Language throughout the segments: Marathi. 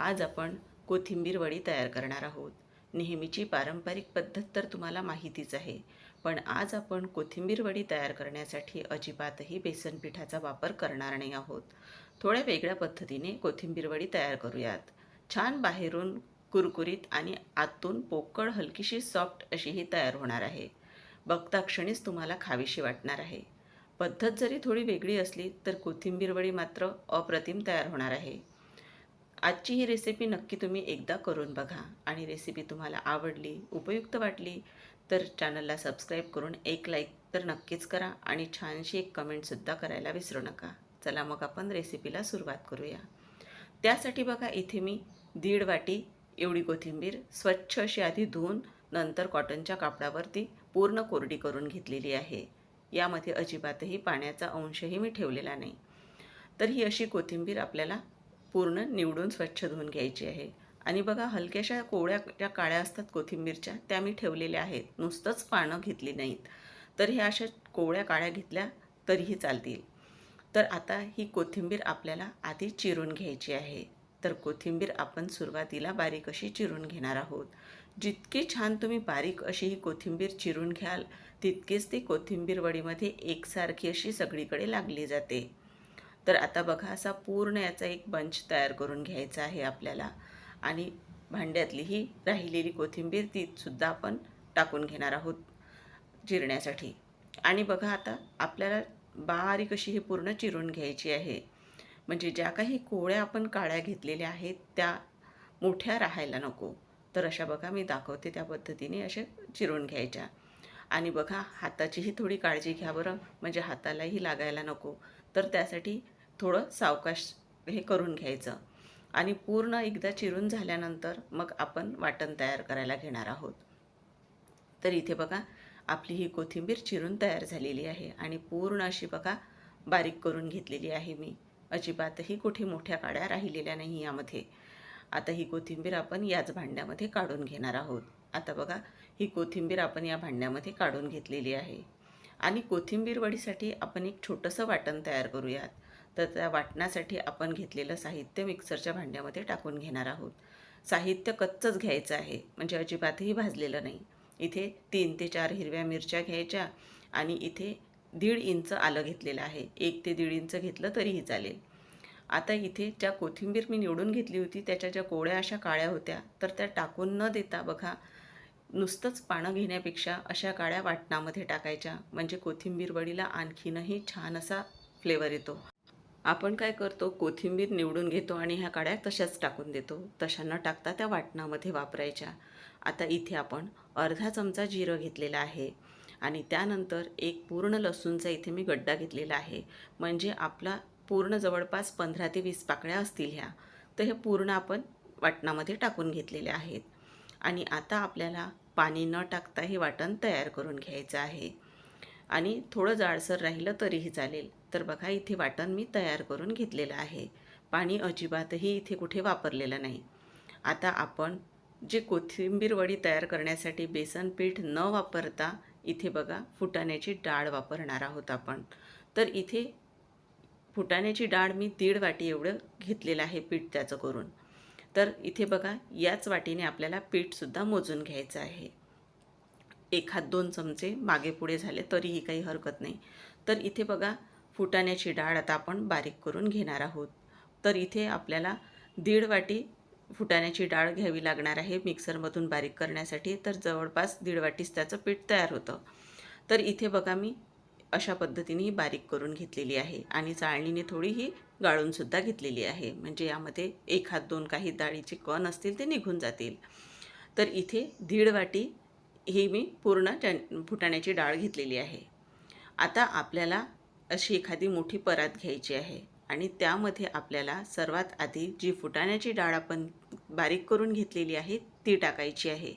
आज आपण कोथिंबीर वडी तयार करणार आहोत. नेहमीची पारंपरिक पद्धत तर तुम्हाला माहितीच आहे पण आज आपण कोथिंबीर वडी तयार करण्यासाठी अजिबातही बेसन पिठाचा वापर करणार नाही आहोत. थोड्या वेगळ्या पद्धतीने कोथिंबीर वडी तयार करूयात. छान बाहेरून कुरकुरीत आणि आतून पोकळ हलकीशी सॉफ्ट अशी ही तयार होणार आहे. बघता क्षणीच तुम्हाला खावीशी वाटणार आहे. पद्धत जरी थोडी वेगळी असली तर कोथिंबीर वडी मात्र अप्रतिम तयार होणार आहे. आजची ही रेसिपी नक्की तुम्ही एकदा करून बघा. आणि रेसिपी तुम्हाला आवडली उपयुक्त वाटली तर चॅनलला सबस्क्राईब करून एक लाईक तर नक्कीच करा आणि छानशी एक कमेंटसुद्धा करायला विसरू नका. चला मग आपण रेसिपीला सुरुवात करूया. त्यासाठी बघा इथे मी दीड वाटी एवढी कोथिंबीर स्वच्छ अशी आधी धुवून नंतर कॉटनच्या कापडावरती पूर्ण कोरडी करून घेतलेली आहे. यामध्ये अजिबातही पाण्याचा अंशही मी ठेवलेला नाही. तर ही अशी कोथिंबीर आपल्याला पूर्ण निवडून स्वच्छ धुवून घ्यायची आहे. आणि बघा हलक्याशा कोवळ्या ज्या काळ्या असतात कोथिंबीरच्या त्या मी ठेवलेल्या आहेत. नुसतंच पानं घेतली नाहीत. तर ह्या अशा कोवळ्या काळ्या घेतल्या तरीही चालतील. तर आता ही कोथिंबीर आपल्याला आधी चिरून घ्यायची आहे. तर कोथिंबीर आपण सुरुवातीला बारीक अशी चिरून घेणार आहोत. जितकी छान तुम्ही बारीक अशी ही कोथिंबीर चिरून घ्याल तितकीच ती कोथिंबीर वडीमध्ये एकसारखी अशी सगळीकडे लागली जाते. तर आता बघा असा पूर्ण याचा एक बंच तयार करून घ्यायचा आहे आपल्याला. आणि भांड्यातली ही राहिलेली कोथिंबीर तीसुद्धा आपण टाकून घेणार आहोत चिरण्यासाठी आणि बघा आता आपल्याला बारीक अशी ही पूर्ण चिरून घ्यायची आहे. म्हणजे ज्या काही कोळ्या आपण काळ्या घेतलेल्या आहेत त्या मोठ्या राहायला नको. तर अशा बघा मी दाखवते त्या पद्धतीने अशा चिरून घ्यायच्या. आणि बघा हाताचीही थोडी काळजी घ्या बरं. म्हणजे हातालाही लागायला नको. तर त्यासाठी थोडं सावकाश हे करून घ्यायचं. आणि पूर्ण एकदा चिरून झाल्यानंतर मग आपण वाटण तयार करायला घेणार आहोत. तर इथे बघा आपली ही कोथिंबीर चिरून तयार झालेली आहे आणि पूर्ण अशी बघा बारीक करून घेतलेली आहे मी. अजिबातही कुठे मोठ्या काड्या राहिलेल्या नाही यामध्ये. आता ही कोथिंबीर आपण याच भांड्यामध्ये काढून घेणार आहोत. आता बघा ही कोथिंबीर आपण या भांड्यामध्ये काढून घेतलेली आहे. आणि कोथिंबीर वडीसाठी आपण एक छोटंसं वाटण तयार करूयात. तर त्या वाटण्यासाठी आपण घेतलेलं साहित्य मिक्सरच्या भांड्यामध्ये टाकून घेणार आहोत. साहित्य कच्चंच घ्यायचं आहे म्हणजे अजिबातही भाजलेलं नाही. इथे तीन ते चार हिरव्या मिरच्या घ्यायच्या आणि इथे दीड इंच आलं घेतलेलं आहे. एक ते दीड इंच घेतलं तरीही चालेल. आता इथे ज्या कोथिंबीर मी निवडून घेतली होती त्याच्या ज्या कोळ्या अशा काळ्या होत्या तर त्या टाकून न देता बघा नुसतंच पानं घेण्यापेक्षा अशा काळ्या वाटणामध्ये टाकायच्या. म्हणजे कोथिंबीर वडीला आणखीनही छान असा फ्लेवर येतो. आपण काय करतो कोथिंबीर निवडून घेतो आणि ह्या काड्या तशाच टाकून देतो. तशा न टाकता त्या वाटणामध्ये वापरायच्या. आता इथे आपण अर्धा चमचा जिरं घेतलेला आहे आणि त्यानंतर एक पूर्ण लसूणचा इथे मी गड्डा घेतलेला आहे. म्हणजे आपला पूर्ण जवळपास पंधरा ते वीस पाकळ्या असतील ह्या. तर हे पूर्ण आपण वाटणामध्ये टाकून घेतलेल्या आहेत. आणि आता आपल्याला पाणी न टाकता हे वाटण तयार करून घ्यायचं आहे. आणि थोडं जाडसर राहिलं तरीही चालेल. तर बघा इथे वाटण मी तयार करून घेतलेलं आहे. पाणी अजिबातही इथे कुठे वापरलेलं नाही. आता आपण जे कोथिंबीर वडी तयार करण्यासाठी बेसन पीठ न वापरता इथे बघा फुटाण्याची डाळ वापरणार आहोत आपण. तर इथे फुटाण्याची डाळ मी दीड वाटी एवढं घेतलेलं आहे पीठ त्याचं करून. तर इथे बघा याच वाटीने आपल्याला पीठसुद्धा मोजून घ्यायचं आहे. एखाद दोन चमचे मागे पुढे झाले तरीही काही हरकत नाही. तर इथे बघा फुटाण्याची डाळ आता आपण बारीक करून घेणार आहोत. तर इथे आपल्याला दीड वाटी फुटाण्याची डाळ घ्यावी लागणार आहे मिक्सरमधून बारीक करण्यासाठी. तर जवळपास दीड वाटीच त्याचं पीठ तयार होतं. तर इथे बघा मी अशा पद्धतीने ही बारीक करून घेतलेली आहे आणि चाळणीने थोडी ही गाळूनसुद्धा घेतलेली आहे. म्हणजे यामध्ये एक हात दोन काही डाळीचे कण असतील ते निघून जातील. तर इथे दीड वाटी ही मी पूर्ण फुटाण्याची डाळ घेतलेली आहे. आता आपल्याला अशी एखादी मोठी परात घ्यायची आहे आणि त्यामध्ये आपल्याला सर्वात आधी जी फुटाण्याची डाळ आपण बारीक करून घेतलेली आहे ती टाकायची आहे.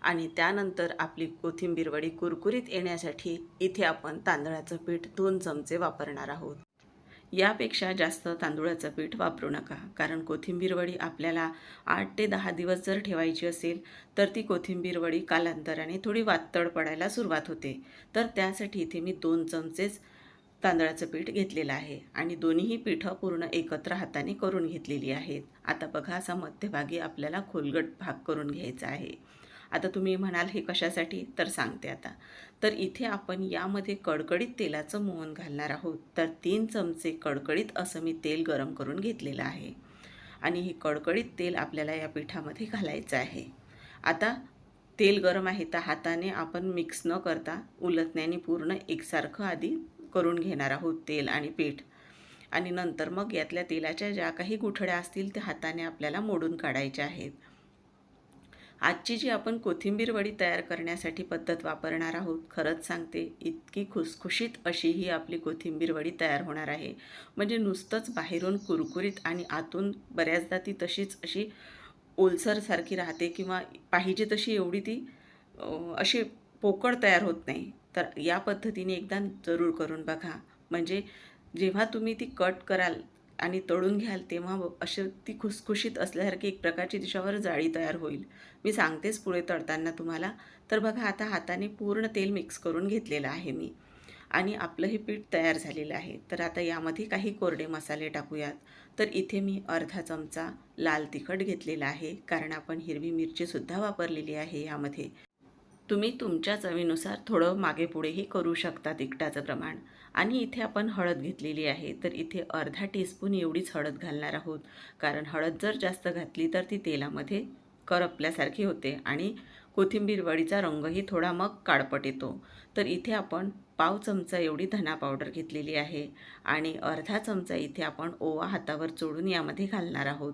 आणि त्यानंतर आपली कोथिंबीर वडी कुरकुरीत येण्यासाठी इथे आपण तांदळाचं पीठ दोन चमचे वापरणार आहोत. यापेक्षा जास्त तांदूळाचं पीठ वापरू नका कारण कोथिंबीर वडी आपल्याला आठ ते दहा दिवस जर ठेवायची असेल तर ती कोथिंबीर वडी कालांतराने थोडी वातड पडायला सुरुवात होते. तर त्यासाठी इथे मी दोन चमचेच तांदळाचं पीठ घेतलेलं आहे आणि दोन्हीही पीठं पूर्ण एकत्र हाताने करून घेतलेली आहेत. आता बघा असा मध्यभागी आपल्याला खोलगट भाग करून घ्यायचा आहे. आता तुम्ही म्हणाल हे कशासाठी? तर सांगते आता. तर इथे आपण यामध्ये कडकडीत तेलाचं मोहन घालणार आहोत. तर तीन चमचे कडकडीत असं मी तेल गरम करून घेतलेलं आहे. आणि हे कडकडीत तेल आपल्याला या पिठामध्ये घालायचं आहे. आता तेल गरम आहे तर हाताने आपण मिक्स न करता उलटण्याने पूर्ण एकसारखं आधी करून घेणार आहोत तेल आणि पीठ. आणि नंतर मग यातल्या तेलाच्या ज्या काही गुठड्या असतील त्या हाताने आपल्याला मोडून काढायच्या आहेत. आजची जी आपण कोथिंबीर वडी तयार करण्यासाठी पद्धत वापरणार आहोत खरंच सांगते इतकी खुसखुशीत अशी ही आपली कोथिंबीर वडी तयार होणार आहे. म्हणजे नुसतंच बाहेरून कुरकुरीत आणि आतून बऱ्याचदा ती तशीच अशी ओलसरसारखी राहते किंवा पाहिजे तशी एवढी ती अशी पोकळ तयार होत नाही. तर या पद्धतीने एकदा जरूर करून बघा. म्हणजे जेव्हा तुम्ही ती कट कराल आणि तळून घ्याल तेव्हा अशी ती खुसखुशीत असल्यासारखी एक प्रकारची तिच्यावर जाळी तयार होईल. मी सांगतेच पुढे तळताना तुम्हाला. तर बघा आता हाताने पूर्ण तेल मिक्स करून घेतलेलं आहे मी. आणि आपलं हे पीठ तयार झालेलं आहे. तर आता यामध्ये काही कोरडे मसाले टाकूयात. तर इथे मी अर्धा चमचा लाल तिखट घेतलेला आहे. कारण आपण हिरवी मिरचीसुद्धा वापरलेली आहे यामध्ये. तुम्ही तुमच्या चवीनुसार थोडं मागे पुढेही करू शकता तिखटाचं प्रमाण. आणि इथे आपण हळद घेतलेली आहे तर इथे अर्धा टीस्पून एवढीच हळद घालणार आहोत. कारण हळद जर जास्त घातली तर ती तेलामध्ये करपल्यासारखी होते आणि कोथिंबीर वडीचा रंगही थोडा मग काळपट येतो. तर इथे आपण पाव चमचा एवढी धना पावडर घेतलेली आहे आणि अर्धा चमचा इथे आपण ओवा हातावर चोडून यामध्ये घालणार आहोत.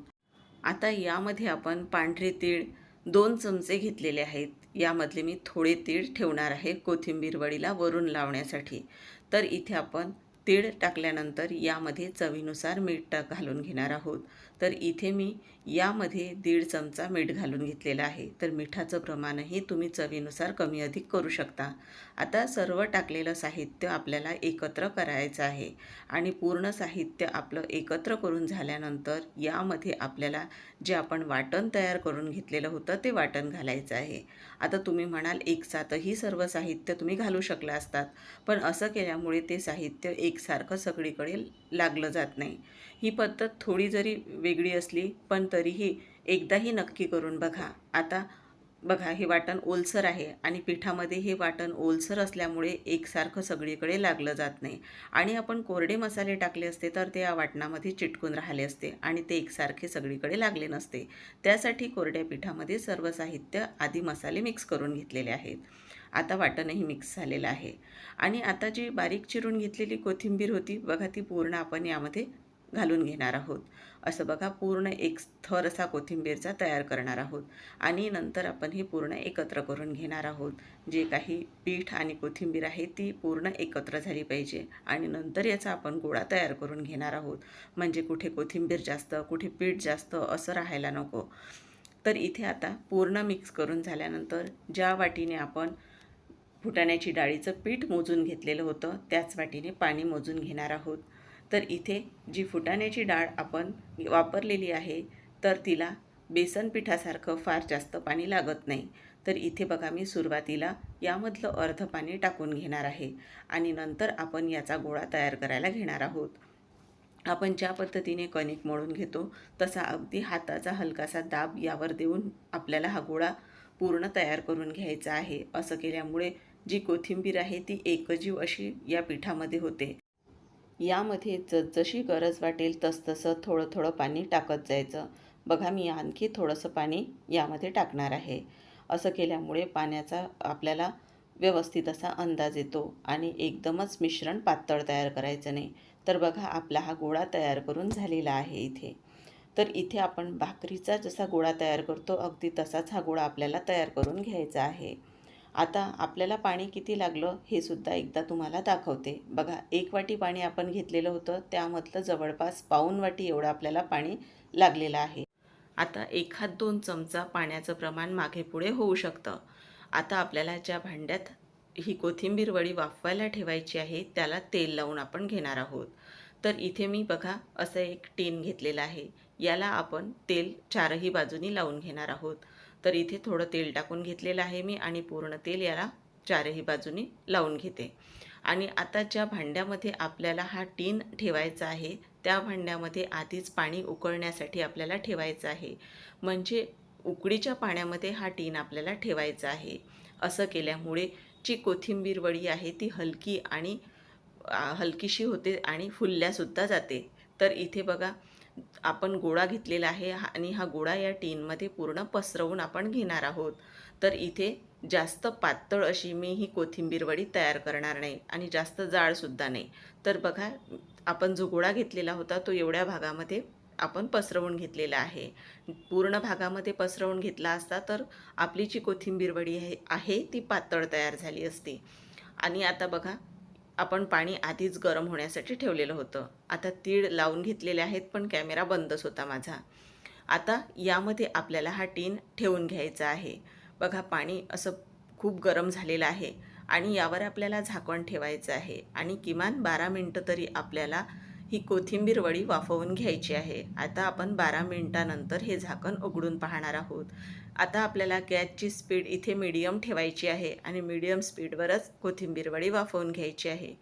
आता यामध्ये आपण पांढरे तीळ दोन चमचे घेतलेले आहेत. यामधले मी थोडे तीळ ठेवणार आहे कोथिंबीर वडीला वरून लावण्यासाठी. तर इथे आपण तीळ टाकल्यानंतर यामध्ये चवीनुसार मीठ टाक घालून घेणार आहोत. तर इथे मी यामध्ये दीड चमचा मीठ घालून घेतलेला आहे. तर मिठाचं प्रमाणही तुम्ही चवीनुसार कमी अधिक करू शकता. आता सर्व टाकलेलं साहित्य आपल्याला एकत्र करायचं आहे आणि पूर्ण साहित्य आपलं एकत्र करून झाल्यानंतर यामध्ये आपल्याला जे आपण वाटण तयार करून घेतलेलं होतं ते वाटण घालायचं आहे. आता तुम्ही म्हणाल एकसाथही सर्व साहित्य तुम्ही घालू शकला असतात. पण असं केल्यामुळे ते साहित्य एकसारखं सगळीकडे लागलं जात नाही. ही पद्धत थोडी जरी वेगळी असली पण तरीही एकदाही नक्की करून बघा. आता बघा हे वाटण ओलसर आहे आणि पिठामध्ये हे वाटण ओलसर असल्यामुळे एकसारखं सगळीकडे लागलं जात नाही. आणि आपण कोरडे मसाले टाकले असते तर ते या वाटणामध्ये चिटकून राहिले असते आणि ते एकसारखे सगळीकडे लागले नसते. त्यासाठी कोरड्या पिठामध्ये सर्व साहित्य आधी मसाले मिक्स करून घेतलेले आहेत. आता वाटणही मिक्स झालेलं आहे. आणि आता जी बारीक चिरून घेतलेली कोथिंबीर होती बघा ती पूर्ण आपण यामध्ये घालून घेणार आहोत. असं बघा पूर्ण एक थर असा कोथिंबीरचा तयार करणार आहोत. आणि नंतर आपण हे पूर्ण एकत्र करून घेणार आहोत. जे काही पीठ आणि कोथिंबीर आहे ती पूर्ण एकत्र झाली पाहिजे. आणि नंतर याचा आपण गोळा तयार करून घेणार आहोत. म्हणजे कुठे कोथिंबीर जास्त कुठे पीठ जास्त असं राहायला नको. तर इथे आता पूर्ण मिक्स करून झाल्यानंतर ज्या वाटीने आपण फुटाण्याची डाळीचं पीठ मोजून घेतलेलं होतं त्याच वाटीने पाणी मोजून घेणार आहोत. तर इथे जी फुटाण्याची डाळ आपण वापरलेली आहे तर तिला बेसन पिठासारखं फार जास्त पाणी लागत नाही. तर इथे बघा मी सुरुवातीला यामधलं अर्ध पाणी टाकून घेणार आहे आणि नंतर आपण याचा गोळा तयार करायला घेणार आहोत. आपण ज्या पद्धतीने कणिक मळून घेतो तसा अगदी हाताचा हलकासा दाब यावर देऊन आपल्याला हा गोळा पूर्ण तयार करून घ्यायचा आहे. असं केल्यामुळे जी कोथिंबीर आहे ती एकजीव अशी या पिठामध्ये होते. यामध्ये जसजशी गरज वाटेल तसतसं थोडं थोडं पाणी टाकत जायचं. बघा मी आणखी थोडंसं पाणी यामध्ये टाकणार आहे. असं केल्यामुळे पाण्याचा आपल्याला व्यवस्थित असा अंदाज येतो आणि एकदमच मिश्रण पातळ तयार करायचं नाही. तर बघा आपला हा गोळा तयार करून झालेला आहे इथे. तर इथे आपण भाकरीचा जसा गोळा तयार करतो अगदी तसाच हा गोळा आपल्याला तयार करून घ्यायचा आहे. आता आपल्याला पाणी किती लागलं हे सुद्धा एकदा तुम्हाला दाखवते. बघा एक वाटी पाणी आपण घेतलेलं होतं त्यामधलं जवळपास पाऊन वाटी एवढं आपल्याला पाणी लागलेलं आहे. आता एखाद दोन चमचा पाण्याचं प्रमाण मागे पुढे होऊ शकतं. आता आपल्याला ज्या भांड्यात ही कोथिंबीर वडी वाफवायला ठेवायची आहे त्याला तेल लावून आपण घेणार आहोत. तर इथे मी बघा असं एक टीन घेतलेलं आहे. याला आपण तेल चारही बाजूनी लावून घेणार आहोत. तर इथे थोडं तेल टाकून घेतलेलं आहे मी आणि पूर्ण तेल याला चारही बाजूनी लावून घेते. आणि आता ज्या भांड्यामध्ये आपल्याला हा टीन ठेवायचा आहे त्या भांड्यामध्ये आधीच पाणी उकळण्यासाठी आपल्याला ठेवायचं आहे. म्हणजे उकडीच्या पाण्यामध्ये हा टीन आपल्याला ठेवायचा आहे. असं केल्यामुळे जी कोथिंबीर वडी आहे ती हलकी आणि हलकीशी होते आणि फुलल्यासुद्धा जाते. तर इथे बघा आपण गोळा घेतलेला आहे हा- आणि हा गोळा या टीनमध्ये पूर्ण पसरवून आपण घेणार आहोत. तर इथे जास्त पातळ अशी मी ही कोथिंबीर वडी तयार करणार नाही आणि जास्त जाडसुद्धा नाही. तर बघा आपण जो गोळा घेतलेला होता तो एवढ्या भागामध्ये आपण पसरवून घेतलेला आहे. पूर्ण भागामध्ये पसरवून घेतला असता तर आपली जी कोथिंबीर वडी आहे आहे ती पातळ तयार झाली असती. आणि आता बघा आपण पाणी आधीच गरम होण्यासाठी ठेवलेलं होतं. आता तीळ लावून घेतलेले आहेत पण कॅमेरा बंदच होता माझा. आता यामध्ये आपल्याला हा टीन ठेवून घ्यायचा आहे. बघा पाणी असं खूप गरम झालेलं आहे आणि यावर आपल्याला झाकण ठेवायचं आहे आणि किमान बारा मिनटं तरी आपल्याला ही कोथिंबीर वडी वाफवून घ्यायची आहे. आता आपण बारा मिनटानंतर हे झाकण उघडून पाहणार आहोत. आता आपल्याला गॅसची स्पीड इथे मीडियम ठेवायची आहे आणि मीडियम स्पीडवरच कोथिंबीर वडी वाफवून घ्यायची आहे.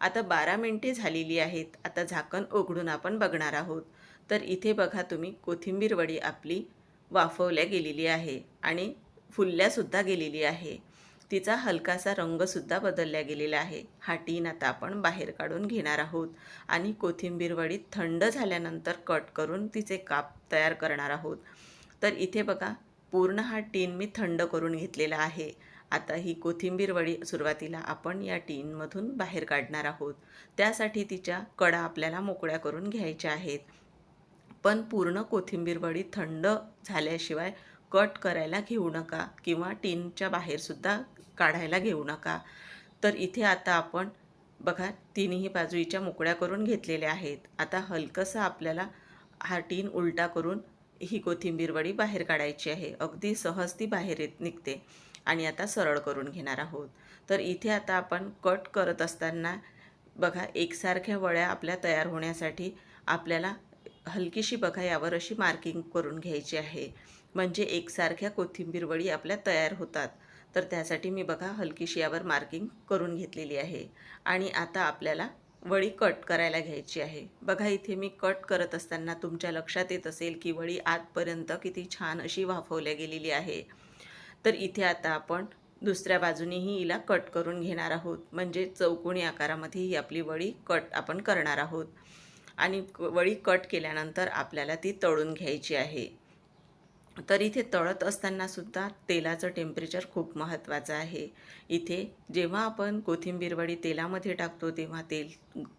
आता बारा मिनटे झालेली आहेत. आता झाकण उघडून आपण बघणार आहोत. तर इथे बघा तुम्ही कोथिंबीर वडी आपली वाफवल्या गेलेली आहे आणि फुलल्यासुद्धा गेलेली आहे. तिचा हलकासा रंगसुद्धा बदलला गेलेला आहे. हा टीन आता आपण बाहेर काढून घेणार आहोत. आणि कोथिंबीरवडी थंड झाल्यानंतर कट करून तिचे काप तयार करणार आहोत. तर इथे बघा पूर्ण हा टीन मी थंड करून घेतलेला आहे. आता ही कोथिंबीर वडी सुरुवातीला आपण या टीनमधून बाहेर काढणार आहोत. त्यासाठी तिच्या कडा आपल्याला मोकळ्या करून घ्यायच्या आहेत. पण पूर्ण कोथिंबीर वडी थंड झाल्याशिवाय कट करायला घेऊ नका किंवा टीनच्या बाहेरसुद्धा काढायला घेऊ नका. तर इथे आता आपण बघा तिन्ही बाजूच्या मोकळ्या करून घेतलेल्या आहेत. आता हलकंसं आपल्याला हा टीन उलटा करून ही कोथिंबीर वडी बाहेर काढायची आहे. अगदी सहज ती बाहेर येत निघते आणि आता सरळ करून घेणार आहोत. तर इथे आता आपण कट करत असताना बघा एकसारख्या वळ्या आपल्या तयार होण्यासाठी आपल्याला हलकीशी बघा यावर अशी मार्किंग करून घ्यायची आहे. म्हणजे एकसारख्या कोथिंबीर वडी आपल्या तयार होतात. तर त्यासाठी मी बघा हलकीशी यावर मार्किंग करून घेतलेली आहे. आणि आता आपल्याला वळी कट करायला घ्यायची आहे. बघा इथे मी कट करत असताना तुमच्या लक्षात येत असेल की वळी आतपर्यंत किती छान अशी वाफवल्या गेलेली आहे. तर इथे आता आपण दुसऱ्या बाजूनेही हिला कट करून घेणार आहोत. म्हणजे चौकोणी आकारामध्ये ही आपली वळी कट आपण करणार आहोत. आणि वळी कट केल्यानंतर आपल्याला ती तळून घ्यायची आहे. तर इथे तळत असताना सुद्धा तेलाचं टेम्परेचर खूप महत्त्वाचं आहे. इथे जेव्हा आपण कोथिंबीरवडी तेलामध्ये टाकतो तेव्हा तेल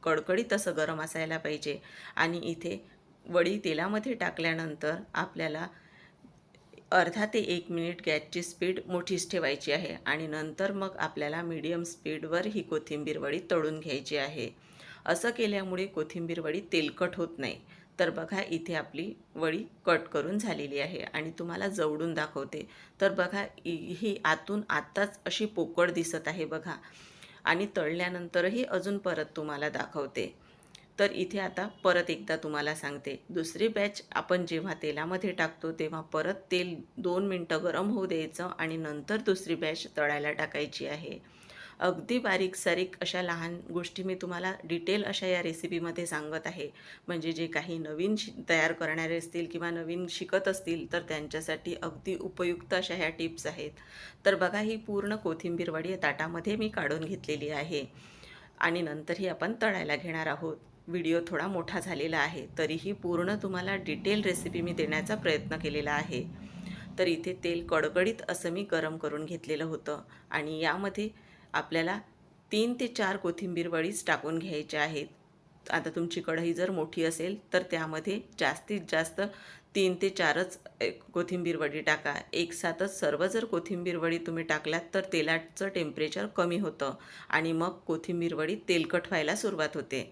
कडकडीत असं गरम असायला पाहिजे. आणि इथे वडी तेलामध्ये टाकल्यानंतर आपल्याला अर्धा ते एक मिनिट गॅसची स्पीड मोठीच ठेवायची आहे आणि नंतर मग आपल्याला मीडियम स्पीडवर ही कोथिंबीर वडी तळून घ्यायची आहे. असं केल्यामुळे कोथिंबीर वडी तेलकट होत नाही. तर बघा इथे आपली वडी कट करून झालेली आहे आणि तुम्हाला जवळून दाखवते. तर बघा इ- ही आतून आत्ताच अशी पोकळ दिसत आहे बघा. आणि तळल्यानंतरही अजून परत तुम्हाला दाखवते. तर इथे आता परत एकदा तुम्हाला सांगते. दुसरी बॅच आपण जेव्हा तेलामध्ये टाकतो तेव्हा परत तेल दोन मिनटं गरम होऊ द्यायचं आणि नंतर दुसरी बॅच तळायला टाकायची आहे. अगदी बारीक सारीक अशा लहान गोष्टी मी तुम्हाला डिटेल अशा या रेसिपीमध्ये सांगत आहे. म्हणजे जे काही नवीन शि तयार करणारे असतील किंवा नवीन शिकत असतील तर त्यांच्यासाठी अगदी उपयुक्त अशा ह्या टिप्स आहेत. तर बघा ही पूर्ण कोथिंबीरवडी या ताटामध्ये मी काढून घेतलेली आहे. आणि नंतरही आपण तळायला घेणार आहोत. व्हिडिओ थोडा मोठा झालेला आहे तरीही पूर्ण तुम्हाला डिटेल रेसिपी मी देण्याचा प्रयत्न केलेला आहे. तर इथे तेल कडकडीत असं मी गरम करून घेतलेलं होतं. आणि यामध्ये आपल्याला तीन ते चार कोथिंबीर वडीच टाकून घ्यायच्या आहेत. आता तुमची कढई जर मोठी असेल तर त्यामध्ये जास्तीत जास्त तीन ते चारच अ, कोथिंबीर वडी टाका. एक साथच सर्व जर कोथिंबीर वडी तुम्ही टाकलात तर तेलाचं टेम्परेचर कमी होतं आणि मग कोथिंबीर वडी तेलकट व्हायला सुरुवात होते.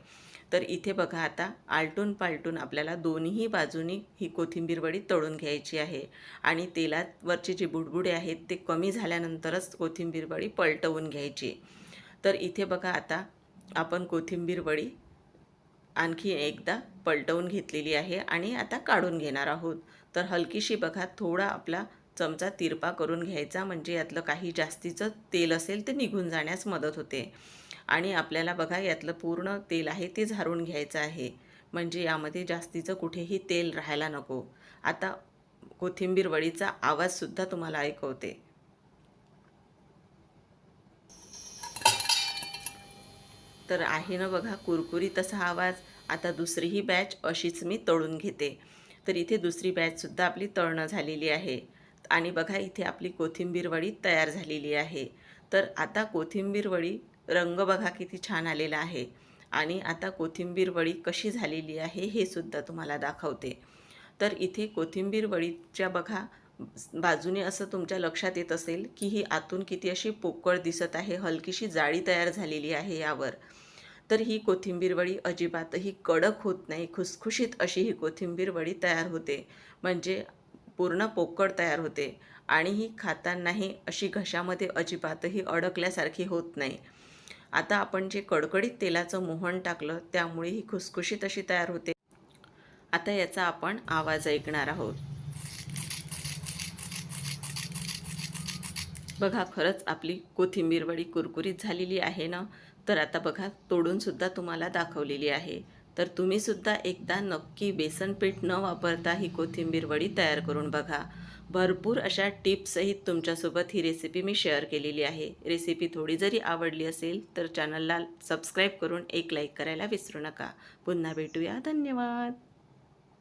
तर इथे बघा आता आलटून पालटून आपल्याला दोन्ही बाजूनी ही कोथिंबीर वडी तळून घ्यायची आहे. आणि तेलावरचे जे बुडबुडे आहेत ते कमी झाल्यानंतरच कोथिंबीर वडी पलटवून घ्यायची. तर इथे बघा आता आपण कोथिंबीर वडी आणखी एकदा पलटवून घेतलेली आहे आणि आता काढून घेणार आहोत. तर हलकीशी बघा थोडा आपला चमचा तिरपा करून घ्यायचा म्हणजे यातलं काही जास्तीचं तेल असेल ते निघून जाण्यास मदत होते. आणि आपल्याला बघा यातलं पूर्ण तेल आहे ते झारून घ्यायचं आहे. म्हणजे यामध्ये जास्तीचं कुठेही तेल राहायला नको. आता कोथिंबीर वडीचा आवाजसुद्धा तुम्हाला ऐकवते. तर आहे ना बघा कुरकुरीत असा आवाज. आता दुसरीही बॅच अशीच मी तळून घेते. तर इथे दुसरी बॅचसुद्धा आपली तळणं झालेली आहे. आणि बघा इथे आपली कोथिंबीर वडी तयार झालेली आहे. तर आता कोथिंबीर वडी रंग बघा किती छान आलेला आहे. आणि आता कोथिंबीर वडी कशी झालेली आहे हे सुद्धा तुम्हाला दाखवते. तर इथे कोथिंबीर वडीच्या बघा बाजूने असं तुमच्या लक्षात येत असेल की ही आतून किती अशी पोकळ दिसत आहे हलकीशी जाळी तयार झालेली आहे यावर. तर ही कोथिंबीर वडी अजिबातही कडक होत नाही खुसखुशीत अशी ही कोथिंबीर वडी तयार होते. म्हणजे पूर्ण पोकळ तयार होते. आणि ही खातानाही अशी घशामध्ये अजिबातही अडकल्यासारखी होत नाही. आता आपण जे कडकडीत तेलाचं मोहन टाकलं त्यामुळे ही खुसखुशीत अशी तयार होते. आता याचा आपण आवाज ऐकणार आहोत. बघा खरंच आपली कोथिंबीर वडी कुरकुरीत झालेली आहे ना? तर आता बघा तोडूनसुद्धा तुम्हाला दाखवलेली आहे. तर तुम्हीसुद्धा एकदा नक्की बेसन पीठ न वापरता ही कोथिंबीर वडी तयार करून बघा. भरपूर अशा टिप्ससहित तुमच्यासोबत ही रेसिपी मी शेअर केलेली आहे. रेसिपी थोडी जरी आवडली असेल तर चॅनलला सबस्क्राईब करून एक लाईक करायला विसरू नका. पुन्हा भेटूया. धन्यवाद.